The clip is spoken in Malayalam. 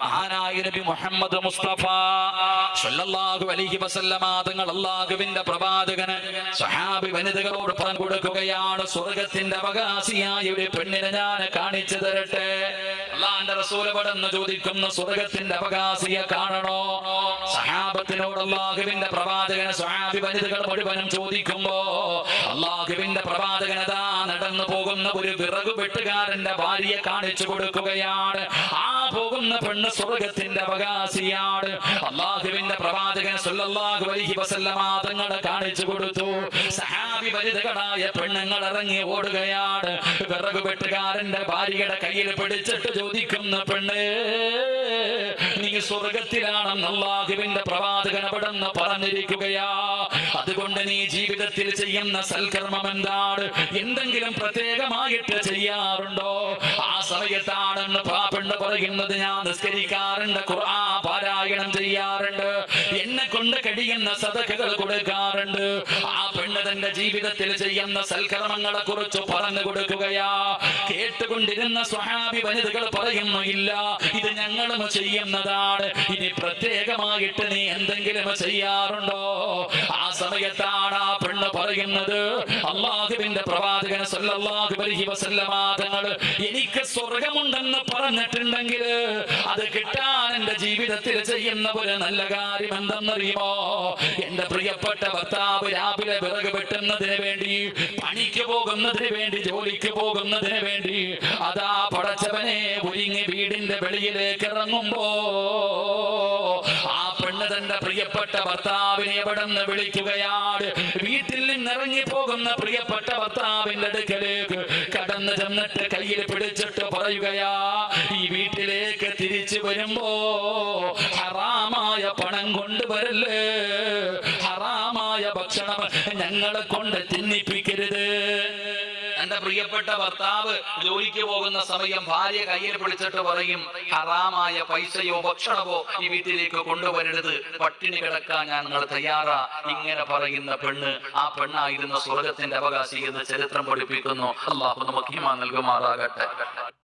മഹാനായ നബി മുഹമ്മദ് മുസ്തഫ സല്ലല്ലാഹു അലൈഹി വസല്ലമ തങ്ങൾ അല്ലാഹുവിന്റെ പ്രവാചകന് സഹാബി വനിതകളോട് പറഞ്ഞു കൊടുക്കുകയാണ് സ്വർഗത്തിന്റെ അവകാശിയായ ഒരു പെണ്ണിനെ ഞാൻ കാണിച്ചു തരട്ടെ? അള്ളാന്റെ റസൂൽ പടന്ന് ചോദിക്കുന്ന സ്വർഗത്തിന്റെ അവകാശിയെ കാണണോ? സഹാബത്തിനോട് അള്ളാഹുവിന്റെ പ്രവാചകന് സഹാബി വനിതകൾ മുഴുവനും ചോദിക്കുമ്പോ അള്ളാഹുവിന്റെ പ്രവാചകനതാ നടന്നു പോകുന്ന ഒരു വിറക് വെട്ടുകാരന്റെ ഭാര്യയെ കാണിച്ചു കൊടുക്കുകയാണ്. ആ പോകുന്ന പെണ്ണ് സ്വർഗത്തിന്റെ അവകാശിയാണ്. അള്ളാഹുവിന്റെ പ്രവാചകൻ സല്ലല്ലാഹു അലൈഹി വസല്ലമ തങ്ങളെ കാണിച്ചു കൊടുത്തു. സഹാബി വനിതകളായ പെണ്ണുങ്ങൾ ഇറങ്ങി ഓടുകയാണ്. വിറക് വെട്ടുകാരന്റെ ഭാര്യയുടെ കയ്യിൽ പിടിച്ചിട്ട് ചോദിക്കുന്ന പെണ്ണ് നീ സ്വർഗത്തിലാണെന്ന് അള്ളാഹുവിന്റെ പ്രവാചകൻ അവിടെ നിന്ന് പറഞ്ഞിരിക്കുകയാ. അതുകൊണ്ട് നീ ജീവിതത്തിൽ ചെയ്യുന്ന സൽക്കർമ്മം എന്താണ്? എന്തെങ്കിലും പ്രത്യേകമായിട്ട് ചെയ്യാറുണ്ടോ? ആ സമയത്താണെന്ന് പാപ്പെണ്ണ് പറയുന്നത് ഞാൻ നിസ്കരിക്കാറുണ്ട് ഖുർആൻ പാരായണം ചെയ്യാറുണ്ട് എന്നെ കൊണ്ട് കഴിയുന്ന സദഖകൾ കൊടുക്കാറുണ്ട്. ആ തന്റെ ജീവിതത്തിൽ ചെയ്യുന്ന സൽക്കർമ്മങ്ങളെ കുറിച്ച് പറഞ്ഞു കൊടുക്കുകയാ. കേട്ടുകൊണ്ടിരുന്ന സ്വഹാബി വനിതകൾ പറയുന്നു ഇല്ല ഇത് ഞങ്ങളും ചെയ്യുന്നതാണ്. ഇനി പ്രത്യേകമായിട്ട് നീ എന്തെങ്കിലും ചെയ്യാറുണ്ടോ? ആ സമയത്താണ് ആ പെണ്ണ് പറയുന്നത് അള്ളാഹുവിന്റെ പ്രവാചകൻ സല്ലല്ലാഹു അലൈഹി വസല്ലമ തങ്ങൾ എനിക്ക് സ്വർഗമുണ്ടെന്ന് പറഞ്ഞിട്ടുണ്ടെങ്കിൽ അത് കിട്ടാൻ എന്റെ ജീവിതത്തിൽ ചെയ്യുന്ന ഒരു നല്ല കാര്യം എന്തെന്നറിയുമോ? എന്റെ പ്രിയപ്പെട്ട ഭർത്താവ് രാവിലെ വിറക് വെട്ടുന്നതിന് വേണ്ടി പണിക്ക് പോകുന്നതിന് വേണ്ടി ജോലിക്ക് പോകുന്നതിന് വേണ്ടി അതാ പടച്ചവനെ ഒരുങ്ങി വീടിന്റെ വെളിയിലേക്ക് ഇറങ്ങുമ്പോ ആ പെണ്ണ് തന്റെ പ്രിയപ്പെട്ട ഭർത്താവിനെ എവിടെ നിന്ന് വിളിക്കുകയാണ്. വീട്ടിൽ നിന്നിറങ്ങി പോകുന്ന പ്രിയപ്പെട്ട ഭർത്താവിന്റെ അടുക്കലേക്ക് കടന്നു ചെന്നിട്ട് കയ്യിൽ പിടിച്ചിട്ട് പറയുകയാ ഈ വീട്ടിലേക്ക് തിരിച്ചു വരുമ്പോ ഹറാമായ പണം കൊണ്ടുവരല്ലേ? ഹറാമായ ഭക്ഷണം ഞങ്ങളെ കൊണ്ട് തിന്നിപ്പിക്കരുത്. എന്റെ പ്രിയപ്പെട്ട ഭർത്താവ് ജോലിക്ക് പോകുന്ന സമയം ഭാര്യ കയ്യിൽ പിടിച്ചിട്ട് പറയും ഹറാമായ പൈസയോ ഭക്ഷണമോ ഈ വീട്ടിലേക്ക് കൊണ്ടുവരരുത്. പട്ടിണി കിടക്കാൻ ഞാൻ നിങ്ങൾ തയ്യാറാ. ഇങ്ങനെ പറയുന്ന പെണ്ണ് ആ പെണ്ണായിരുന്ന സ്വർഗത്തിന്റെ അവകാശി എന്ന് ചരിത്രം പഠിപ്പിക്കുന്നു. അള്ളാഹു നമുക്ക് ഹിമ നൽകുമാറാകട്ടെ.